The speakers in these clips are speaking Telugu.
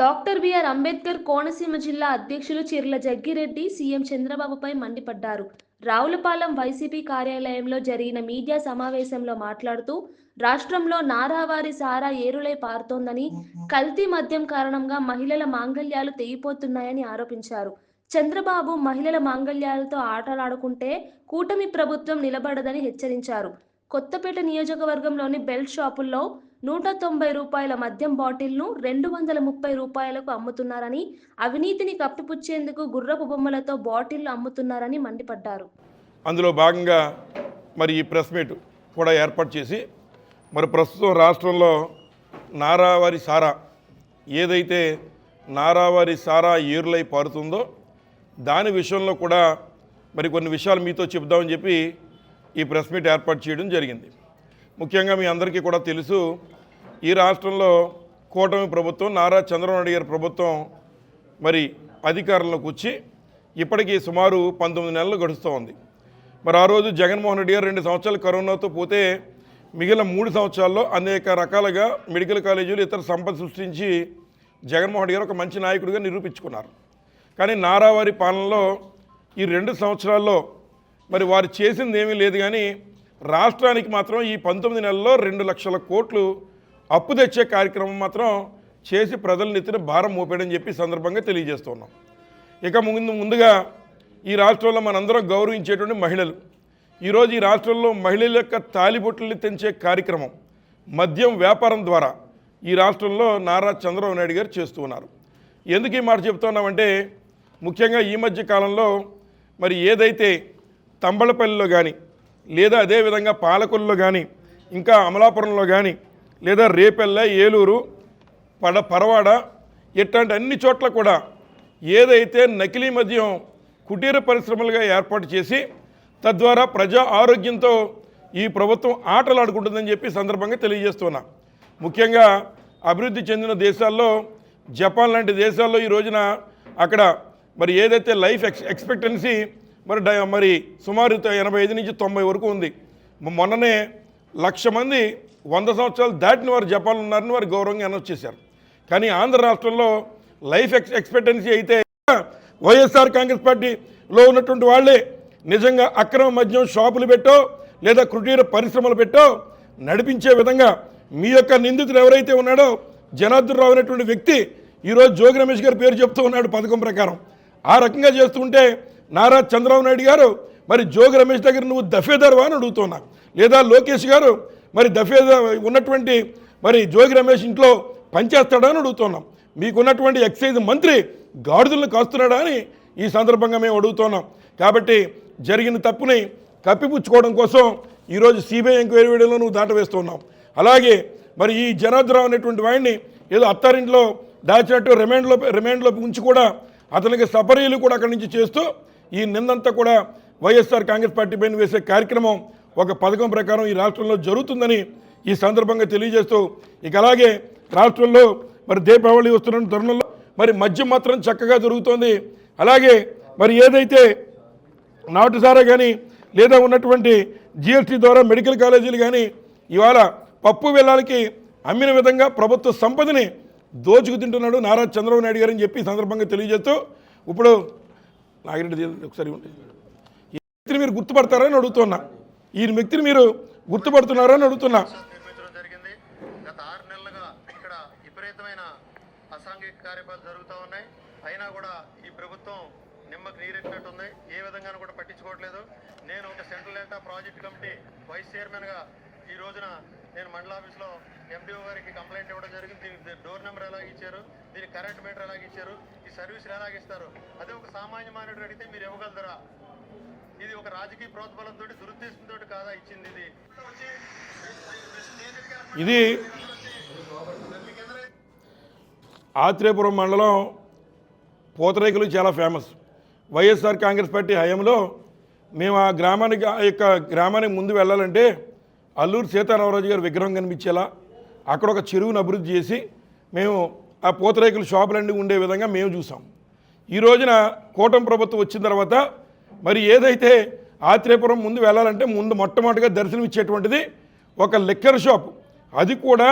డాక్టర్ బిఆర్ అంబేద్కర్ కోనసీమ జిల్లా అధ్యక్షులు చిర్ల జగ్గిరెడ్డి సీఎం చంద్రబాబుపై మండిపడ్డారు. రావులపాలెం వైసీపీ కార్యాలయంలో జరిగిన మీడియా సమావేశంలో మాట్లాడుతూ రాష్ట్రంలో నారావారి సారా ఏరులై పారుతోందని కల్తీ మద్యం కారణంగా మహిళల మాంగళ్యాలు తెగిపోతున్నాయని ఆరోపించారు. చంద్రబాబు మహిళల మాంగళ్యాలతో ఆటలాడుకుంటే కూటమి ప్రభుత్వం నిలబడదని హెచ్చరించారు. కొత్తపేట నియోజకవర్గంలోని బెల్ట్ షాపుల్లో నూట తొంభై రూపాయల మద్యం బాటిల్ను రెండు వందల ముప్పై రూపాయలకు అమ్ముతున్నారని అవినీతిని కప్పిపుచ్చేందుకు గుర్రపు బొమ్మలతో బాటిళ్ళు అమ్ముతున్నారని మండిపడ్డారు. అందులో భాగంగా మరి ఈ ప్రెస్ మీట్ కూడా ఏర్పాటు చేసి మరి ప్రస్తుతం రాష్ట్రంలో నారావారి సారా ఏదైతే నారావారి సారా ఏరులై పారుతుందో దాని విషయంలో కూడా మరి కొన్ని విషయాలు మీతో చెప్దామని చెప్పి ఈ ప్రెస్ మీట్ ఏర్పాటు చేయడం జరిగింది. ముఖ్యంగా మీ అందరికీ కూడా తెలుసు ఈ రాష్ట్రంలో కూటమి ప్రభుత్వం నారా చంద్రబాబు నాయుడు గారి ప్రభుత్వం మరి అధికారంలోకి వచ్చి ఇప్పటికీ సుమారు పంతొమ్మిది నెలలు గడుస్తూ ఉంది. మరి ఆ రోజు జగన్మోహన్ రెడ్డి గారు రెండు సంవత్సరాలు కరోనాతో పోతే మిగిలిన మూడు సంవత్సరాల్లో అనేక రకాలుగా మెడికల్ కాలేజీలు ఇతర సంపద సృష్టించి జగన్మోహన్ రెడ్డి గారు ఒక మంచి నాయకుడిగా నిరూపించుకున్నారు. కానీ నారావారి పాలనలో ఈ రెండు సంవత్సరాల్లో మరి వారు చేసింది ఏమీ లేదు కానీ రాష్ట్రానికి మాత్రం ఈ పంతొమ్మిది నెలల్లో రెండు లక్షల కోట్లు అప్పు తెచ్చే కార్యక్రమం మాత్రం చేసి ప్రజల నెత్తిన భారం మోపాడని చెప్పి సందర్భంగా తెలియజేస్తున్నాం. ఇక ముందు ముందుగా ఈ రాష్ట్రంలో మనందరం గౌరవించేటువంటి మహిళలు. ఈరోజు ఈ రాష్ట్రంలో మహిళల యొక్క తాలిబొట్టుల్ని తెంచే కార్యక్రమం మద్యం వ్యాపారం ద్వారా ఈ రాష్ట్రంలో నారా చంద్రబాబు నాయుడు గారు చేస్తూ ఉన్నారు. ఎందుకు ఈ మాట చెప్తున్నామంటే ముఖ్యంగా ఈ మధ్య కాలంలో మరి ఏదైతే తంబళపల్లిలో కానీ లేదా అదేవిధంగా పాలకొల్లో కానీ ఇంకా అమలాపురంలో కానీ లేదా రేపెల్ల ఏలూరు పడ పరవాడ ఇట్లాంటి అన్ని చోట్ల కూడా ఏదైతే నకిలీ మద్యం కుటీర పరిశ్రమలుగా ఏర్పాటు చేసి తద్వారా ప్రజా ఆరోగ్యంతో ఈ ప్రభుత్వం ఆటలాడుకుంటుందని చెప్పి సందర్భంగా తెలియజేస్తున్నా. ముఖ్యంగా అభివృద్ధి చెందిన దేశాల్లో జపాన్ లాంటి దేశాల్లో ఈ రోజున అక్కడ మరి ఏదైతే లైఫ్ ఎక్స్ ఎక్స్పెక్టెన్సీ మరి డై మరి సుమారు ఎనభై ఐదు నుంచి తొంభై వరకు ఉంది. మొన్ననే లక్ష మంది వంద సంవత్సరాలు దాటిన వారు జపాన్లో ఉన్నారని వారు గౌరవంగా అనౌన్స్ చేశారు. కానీ ఆంధ్ర రాష్ట్రంలో లైఫ్ ఎక్స్ ఎక్స్పెక్టెన్సీ అయితే వైఎస్ఆర్ కాంగ్రెస్ పార్టీలో ఉన్నటువంటి వాళ్ళే నిజంగా అక్రమ మద్యం షాపులు పెట్టో లేదా కుటీర పరిశ్రమలు పెట్టో నడిపించే విధంగా మీ యొక్క నిందితుడు ఎవరైతే ఉన్నాడో జనార్దన్ రావు అనేటువంటి వ్యక్తి ఈరోజు జోగి రమేష్ గారి పేరు చెప్తూ ఉన్నాడు పథకం ప్రకారం. ఆ రకంగా చేస్తుంటే నారా చంద్రబాబు నాయుడు గారు మరి జోగి రమేష్ దగ్గర నువ్వు దఫేదారువా అని అడుగుతున్నా. లేదా లోకేష్ గారు మరి దఫేదా ఉన్నటువంటి మరి జోగి రమేష్ ఇంట్లో పనిచేస్తాడా అని అడుగుతున్నాం. మీకున్నటువంటి ఎక్సైజ్ మంత్రి గాడిదలను కాస్తున్నాడా అని ఈ సందర్భంగా మేము అడుగుతున్నాం. కాబట్టి జరిగిన తప్పుని కప్పిపుచ్చుకోవడం కోసం ఈరోజు సిబిఐ ఎంక్వైరీ వీడియోలో నువ్వు దాటవేస్తున్నావు. అలాగే మరి ఈ జనార్దరావు అనేటువంటి వాడిని ఏదో అత్తారింట్లో దాచినట్టు రిమాండ్లో రిమాండ్లో ఉంచి కూడా అతనికి సపరీలు కూడా అక్కడి నుంచి చేస్తూ ఈ నిందంతా కూడా వైఎస్ఆర్ కాంగ్రెస్ పార్టీ పైన వేసే కార్యక్రమం ఒక పథకం ప్రకారం ఈ రాష్ట్రంలో జరుగుతుందని ఈ సందర్భంగా తెలియజేస్తూ ఇక అలాగే రాష్ట్రంలో మరి దీపావళి వస్తున్న తరుణంలో మరి మద్యం మాత్రం చక్కగా జరుగుతోంది. అలాగే మరి ఏదైతే నాటుసారా కానీ లేదా ఉన్నటువంటి జిఎస్టీ ద్వారా మెడికల్ కాలేజీలు కానీ ఇవాళ పప్పు వెళ్ళాలకి అమ్మిన విధంగా ప్రభుత్వ సంపదని దోచుకు తింటున్నాడు నారా చంద్రబాబు నాయుడు గారు అని చెప్పి సందర్భంగా తెలియజేస్తూ ఇప్పుడు నాగిరెడ్డి ది- ఒకసారి ఉంటే. ఈ వ్యక్తిని మీరు గుర్తుపడతారని అడుగుతున్నా. ఈ వ్యక్తిని మీరు గుర్తుపడుతున్నారని అడుగుతున్నా. నిర్మించడం జరిగింది గత ఆరు నెలలుగా ఇక్కడ విపరీతమైన అసాంఘిక కార్యక్రమాలు జరుగుతూ ఉన్నాయి. అయినా కూడా ఈ ప్రభుత్వం నిమ్మకు నీరెట్టినట్టుంది ఏ విధంగానూ కూడా పట్టించుకోవట్లేదు. నేను ఒక central data project committee vice చైర్మన్గా ఈ రోజున నేను మండల ఆఫీస్లో ఎండిఓ గారికి కంప్లైంట్ ఇవ్వడం జరిగింది. దీనికి డోర్ నెంబర్ ఎలాగ ఇచ్చారు? దీనికి కరెంట్ మీటర్ ఎలాగ ఇచ్చారు? ఈ సర్వీసులు ఎలాగ ఇస్తారు? అదే ఒక సామాన్య మానవుడు అడిగితే మీరు ఇవ్వగలరా? ఇది ఒక రాజకీయ ప్రోత్బలంతో దురుద్దేశంతో కాదా ఇచ్చింది ఇది? ఇది ఆత్రేయపురం మండలం పూతరేకులు చాలా ఫేమస్ వైఎస్ఆర్ కాంగ్రెస్ పార్టీ హయాంలో మేము ఆ గ్రామానికి ఆ యొక్క గ్రామానికి ముందు వెళ్ళాలంటే అల్లూరు సీతారామరాజు గారి విగ్రహం కనిపించేలా అక్కడ ఒక చెరువును అభివృద్ధి చేసి మేము ఆ పూతరేకుల షాపులన్నీ ఉండే విధంగా మేము చూసాం. ఈ రోజున కూటమి ప్రభుత్వం వచ్చిన తర్వాత మరి ఏదైతే ఆత్రేయపురం ముందు వెళ్ళాలంటే ముందు మొట్టమొదటిగా దర్శనం ఇచ్చేటువంటిది ఒక లిక్కర్ షాప్. అది కూడా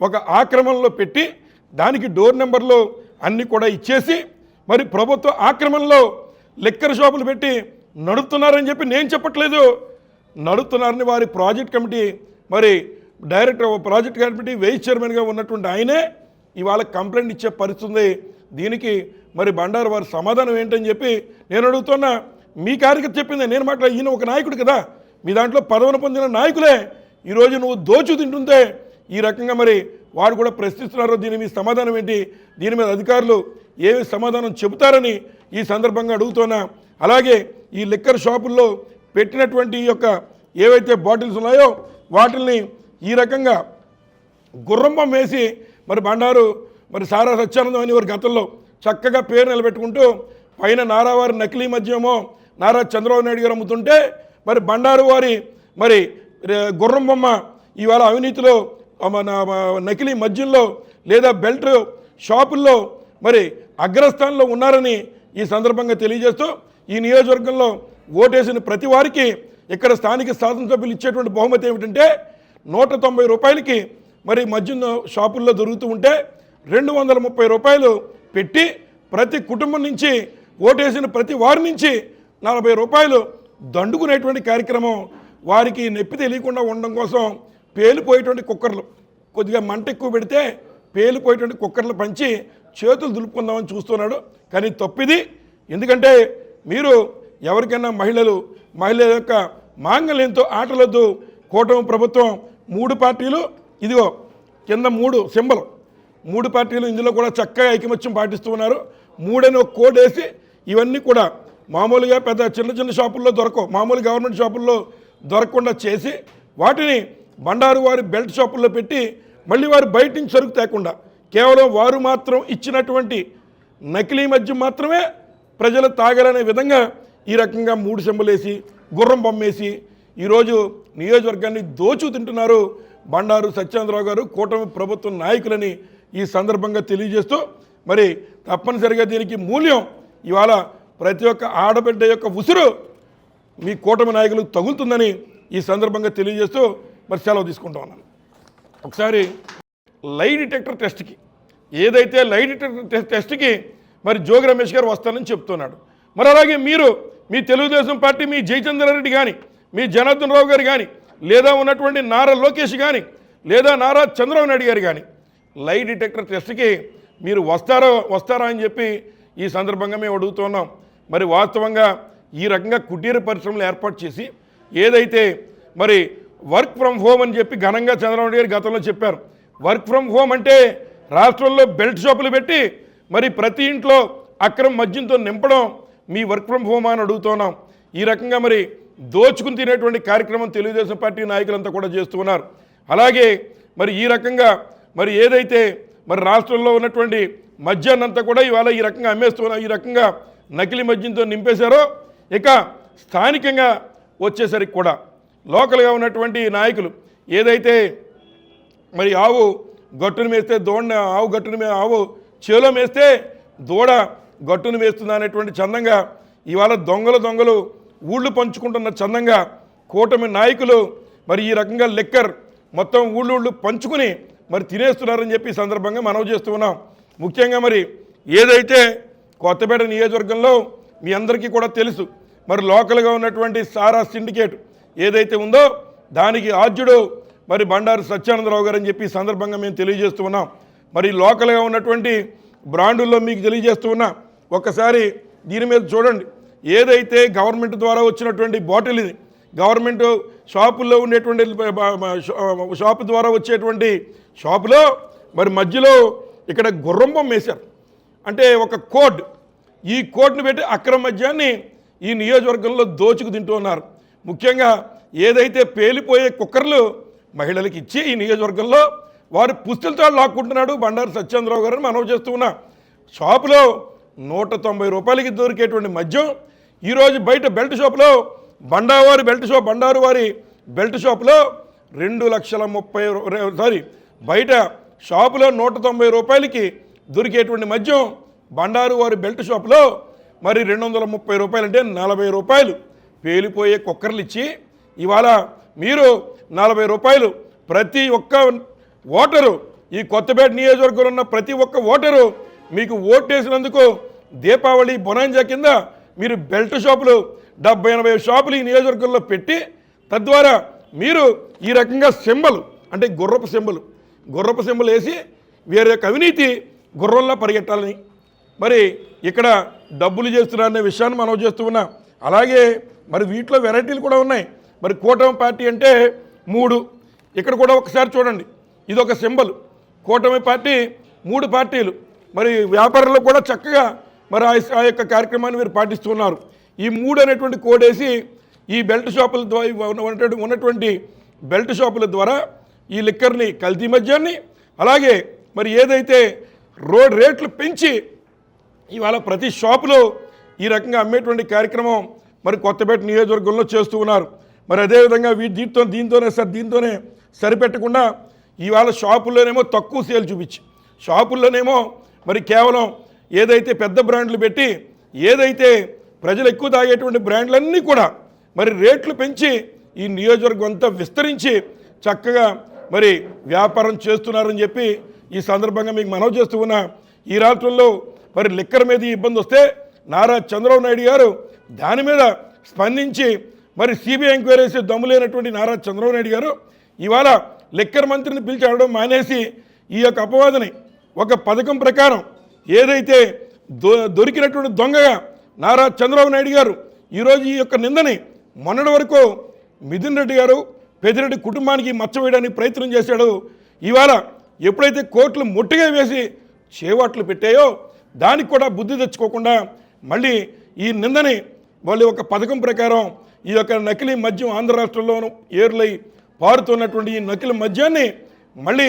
ఒక ఆక్రమణలో పెట్టి దానికి డోర్ నెంబర్లు అన్నీ కూడా ఇచ్చేసి మరి ప్రభుత్వ ఆక్రమణలో లిక్కర్ షాపులు పెట్టి నడుపుతున్నారని చెప్పి నేను చెప్పట్లేదు. నడుపుతున్నారని వారి ప్రాజెక్ట్ కమిటీ మరి డైరెక్టర్ ప్రాజెక్ట్ కమిటీ వైస్ చైర్మన్గా ఉన్నటువంటి ఆయనే ఇవాళ కంప్లైంట్ ఇచ్చే పరిస్థితుంది దీనికి మరి బండారు వారి సమాధానం ఏంటని చెప్పి నేను అడుగుతున్నా. మీ కార్యకర్త చెప్పింది నేను మాట్లా ఈయన ఒక నాయకుడు కదా. మీ దాంట్లో పదవిని పొందిన నాయకులే. ఈరోజు నువ్వు దోచు తింటుంటే ఈ రకంగా మరి వారు కూడా ప్రశ్నిస్తున్నారో దీని మీద సమాధానం ఏంటి? దీని మీద అధికారులు ఏమి సమాధానం చెబుతారని ఈ సందర్భంగా అడుగుతున్నా. అలాగే ఈ లిక్కర్ షాపుల్లో పెట్టినటువంటి యొక్క ఏవైతే బాటిల్స్ ఉన్నాయో వాటిల్ని ఈ రకంగా గుర్రంబం వేసి మరి బండారు మరి సారా సత్యానందం అని వారి గతంలో చక్కగా పేరు నిలబెట్టుకుంటూ పైన నారావారి నకిలీ మద్యమో నారా చంద్రబాబు నాయుడు గారు అమ్ముతుంటే మరి బండారు వారి మరి గుర్రం బొమ్మ ఇవాళ అవినీతిలో మన నకిలీ మద్యంలో లేదా బెల్ట్ షాపుల్లో మరి అగ్రస్థానంలో ఉన్నారని ఈ సందర్భంగా తెలియజేస్తూ ఈ నియోజకవర్గంలో ఓటేసిన ప్రతి వారికి ఇక్కడ స్థానిక శాసనసభ్యులు ఇచ్చేటువంటి బహుమతి ఏమిటంటే నూట తొంభై రూపాయలకి మరి మద్యం షాపుల్లో దొరుకుతూ ఉంటే రెండు వందల ముప్పై రూపాయలు పెట్టి ప్రతి కుటుంబం నుంచి ఓటేసిన ప్రతి వారి నుంచి నలభై రూపాయలు దండుకునేటువంటి కార్యక్రమం వారికి నొప్పి తెలియకుండా ఉండడం కోసం పేలిపోయేటువంటి కుక్కర్లు. కొద్దిగా మంట ఎక్కువ పెడితే పేలిపోయేటువంటి కుక్కర్లు పంచి చేతులు దులుపుకుందామని చూస్తున్నాడు. కానీ తప్పిది ఎందుకంటే మీరు ఎవరికైనా మహిళలు మహిళల యొక్క మాంగళ్యంతో ఆటలొద్దు. కూటమి ప్రభుత్వం మూడు పార్టీలు ఇదిగో కింద మూడు సింబల్. మూడు పార్టీలు ఇందులో కూడా చక్కగా ఐకమత్యం పాటిస్తూ ఉన్నారు. మూడని ఒక కోడ్ వేసి ఇవన్నీ కూడా మామూలుగా పెద్ద చిన్న చిన్న షాపుల్లో దొరకవు. మామూలు గవర్నమెంట్ షాపుల్లో దొరకకుండా చేసి వాటిని బండారు వారి బెల్ట్ షాపుల్లో పెట్టి మళ్ళీ వారు బయట నుంచి సరుకు తేకుండా కేవలం వారు మాత్రం ఇచ్చినటువంటి నకిలీ మద్యం మాత్రమే ప్రజలు తాగాలనే విధంగా ఈ రకంగా మూడు చెంబులేసి గుర్రం బొమ్మేసి ఈరోజు నియోజకవర్గాన్ని దోచు తింటున్నారు బండారు సత్యేంద్రరావు గారు కూటమి ప్రభుత్వ నాయకులని ఈ సందర్భంగా తెలియజేస్తూ మరి తప్పనిసరిగా దీనికి మూల్యం ఇవాళ ప్రతి ఒక్క ఆడబిడ్డ యొక్క ఉసురు మీ కూటమి నాయకులకు తగులుతుందని ఈ సందర్భంగా తెలియజేస్తూ మరి సెలవు తీసుకుంటా ఉన్నాను. ఒకసారి లై డిటెక్టర్ టెస్ట్కి ఏదైతే లై డిటెక్టర్ టెస్ట్కి మరి జోగి రమేష్ గారు వస్తానని చెప్తున్నాడు. మరి అలాగే మీరు మీ తెలుగుదేశం పార్టీ మీ జయచంద్రారెడ్డి కానీ మీ జనార్దన్ రావు గారు కానీ లేదా ఉన్నటువంటి నారా లోకేష్ కానీ లేదా నారా చంద్రబాబు నాయుడు గారు కానీ లై డిటెక్టర్ టెస్ట్కి మీరు వస్తారో వస్తారా అని చెప్పి ఈ సందర్భంగా మేము అడుగుతున్నాం మరి వాస్తవంగా ఈ రకంగా కుటీర పరిశ్రమలు ఏర్పాటు చేసి ఏదైతే మరి వర్క్ ఫ్రమ్ హోమ్ అని చెప్పి ఘనంగా చంద్రబాబు నాయుడు గారు గతంలో చెప్పారు. వర్క్ ఫ్రమ్ హోమ్ అంటే రాష్ట్రంలో బెల్ట్ షాపులు పెట్టి మరి ప్రతి ఇంట్లో అక్రమ మద్యంతో నింపడం మీ వర్క్ ఫ్రమ్ హోమ్ అని అడుగుతున్నాం. ఈ రకంగా మరి దోచుకుని తినేటువంటి కార్యక్రమం తెలుగుదేశం పార్టీ నాయకులంతా కూడా చేస్తున్నారు అలాగే మరి ఈ రకంగా మరి ఏదైతే మరి రాష్ట్రంలో ఉన్నటువంటి మద్యాన్నంతా కూడా ఇవాళ ఈ రకంగా అమ్మేస్తున్నారు ఈ రకంగా నకిలీ మద్యంతో నింపేశారో ఇక స్థానికంగా వచ్చేసరికి కూడా లోకల్గా ఉన్నటువంటి నాయకులు ఏదైతే మరి ఆవు గట్టును మేస్తే దోడ ఆవు గట్టును ఆవు చేలో మేస్తే దూడ గట్టును మేస్తుంది అనేటువంటి చందంగా ఇవాళ దొంగలు దొంగలు ఊళ్ళు పంచుకుంటున్న చందంగా కూటమి నాయకులు మరి ఈ రకంగా లెక్కర్ మొత్తం ఊళ్ళు ఊళ్ళు పంచుకుని మరి తినేస్తున్నారని చెప్పి సందర్భంగా మనవి చేస్తూ ఉన్నాం. ముఖ్యంగా మరి ఏదైతే కొత్తపేట నియోజకవర్గంలో మీ అందరికీ కూడా తెలుసు మరి లోకల్గా ఉన్నటువంటి సారా సిండికేట్ ఏదైతే ఉందో దానికి ఆద్యుడు మరి బండారు సత్యానందరావు గారు అని చెప్పి సందర్భంగా మేము తెలియజేస్తూ ఉన్నాం. మరి లోకల్గా ఉన్నటువంటి బ్రాండుల్లో మీకు తెలియజేస్తూ ఉన్నాం. ఒక్కసారి దీని మీద చూడండి. ఏదైతే గవర్నమెంట్ ద్వారా వచ్చినటువంటి బాటిల్ ఇది గవర్నమెంట్ షాపుల్లో ఉండేటువంటి షాపు ద్వారా వచ్చేటువంటి షాపులో మరి మధ్యలో ఇక్కడ గుర్రంబం వేశారు. అంటే ఒక కోడ్ ఈ కోడ్ని పెట్టి అక్రమ మద్యాన్ని ఈ నియోజకవర్గంలో దోచుకు తింటూ ఉన్నారు. ముఖ్యంగా ఏదైతే పేలిపోయే కుక్కర్లు మహిళలకు ఇచ్చి ఈ నియోజకవర్గంలో వారు పుస్తులతో లాక్కుంటున్నాడు బండారు సత్యేంద్రరావు గారిని మనవి చేస్తూ ఉన్నా. షాపులో నూట తొంభై రూపాయలకి దొరికేటువంటి మద్యం. ఈరోజు బయట బెల్ట్ షాప్లో బండావారి బెల్ట్ షాప్ బండారు వారి బెల్ట్ షాప్లో రెండు లక్షల ముప్పై సారీ బయట షాపులో నూట తొంభై రూపాయలకి దొరికేటువంటి మద్యం బండారు వారి బెల్ట్ షాప్లో మరి రెండు వందల ముప్పై రూపాయలు అంటే నలభై రూపాయలు. పేలిపోయే కుక్కర్లు ఇచ్చి ఇవాళ మీరు నలభై రూపాయలు ప్రతి ఒక్క ఓటరు ఈ కొత్తపేట నియోజకవర్గంలో ఉన్న ప్రతి ఒక్క ఓటరు మీకు ఓటేసినందుకు దీపావళి బొనాంజా కింద మీరు బెల్ట్ షాపులు డెబ్బై ఎనభై షాపులు ఈ నియోజకవర్గంలో పెట్టి తద్వారా మీరు ఈ రకంగా సింబల్ అంటే గుర్రపు సింబల్ గుర్రపు సింబల్ వేసి వేరే యొక్క అవినీతి గుర్రంలో పరిగెట్టాలని. మరి ఇక్కడ డబ్బులు చేస్తున్నారనే విషయాన్ని మనం చేస్తూ ఉన్నాం. అలాగే మరి వీటిలో వెరైటీలు కూడా ఉన్నాయి. మరి కూటమి పార్టీ అంటే మూడు. ఇక్కడ కూడా ఒకసారి చూడండి. ఇది ఒక సింబల్. కూటమి పార్టీ మూడు పార్టీలు. మరి వ్యాపారంలో కూడా చక్కగా మరి ఆ- యొక్క కార్యక్రమాన్ని మీరు పాటిస్తున్నారు. ఈ మూడు అనేటువంటి కోడ్ వేసి ఈ బెల్ట్ షాపుల ద్వారా ఉన్నటువంటి ఉన్నటువంటి బెల్ట్ షాపుల ద్వారా ఈ లిక్కర్ని కల్తీ మద్యాన్ని అలాగే మరి ఏదైతే రోడ్ రేట్లు పెంచి ఇవాళ ప్రతి షాపులో ఈ రకంగా అమ్మేటువంటి కార్యక్రమం మరి కొత్తపేట నియోజకవర్గంలో చేస్తూ ఉన్నారు. మరి అదేవిధంగా వీ దీంతో దీంతోనే సార్ దీంతోనే సరిపెట్టకుండా ఇవాళ షాపుల్లోనేమో తక్కువ సేల్ చూపించి. షాపుల్లోనేమో మరి కేవలం ఏదైతే పెద్ద బ్రాండ్లు పెట్టి ఏదైతే ప్రజలు ఎక్కువ తాగేటువంటి బ్రాండ్లన్నీ కూడా మరి రేట్లు పెంచి ఈ నియోజకవర్గం అంతా విస్తరించి చక్కగా మరి వ్యాపారం చేస్తున్నారని చెప్పి ఈ సందర్భంగా మీకు మనవి చేస్తూ ఉన్నా. ఈ రాష్ట్రంలో మరి లిక్కర్ మీద ఇబ్బంది వస్తే నారా చంద్రబాబు నాయుడు గారు దాని మీద స్పందించి మరి సిబిఐ ఎంక్వైరీ దమ్ము లేనటువంటి నారా చంద్రబాబు నాయుడు గారు ఇవాళ లిక్కర్ మంత్రిని పిలిచి అడగడం మానేసి ఈ యొక్క అపవాదని ఒక పథకం ప్రకారం ఏదైతే దొ దొరికినటువంటి దొంగగా నారా చంద్రబాబు నాయుడు గారు ఈరోజు ఈ యొక్క నిందని మొన్నటి వరకు మిథున్ రెడ్డి గారు పెద్దిరెడ్డి కుటుంబానికి మచ్చ వేయడానికి ప్రయత్నం చేశాడు. ఇవాళ ఎప్పుడైతే కోర్టులు ముట్టిగా వేసి చేవాట్లు పెట్టాయో దానికి కూడా బుద్ధి తెచ్చుకోకుండా మళ్ళీ ఈ నిందని వాళ్ళు ఒక పథకం ప్రకారం ఈ యొక్క నకిలీ మద్యం ఆంధ్ర రాష్ట్రంలోనూ ఏర్లై పారుతున్నటువంటి ఈ నకిలీ మద్యాన్ని మళ్ళీ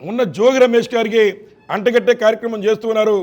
ఉన్న జోగి రమేష్ గారికి అంటగట్టే కార్యక్రమం చేస్తున్నారు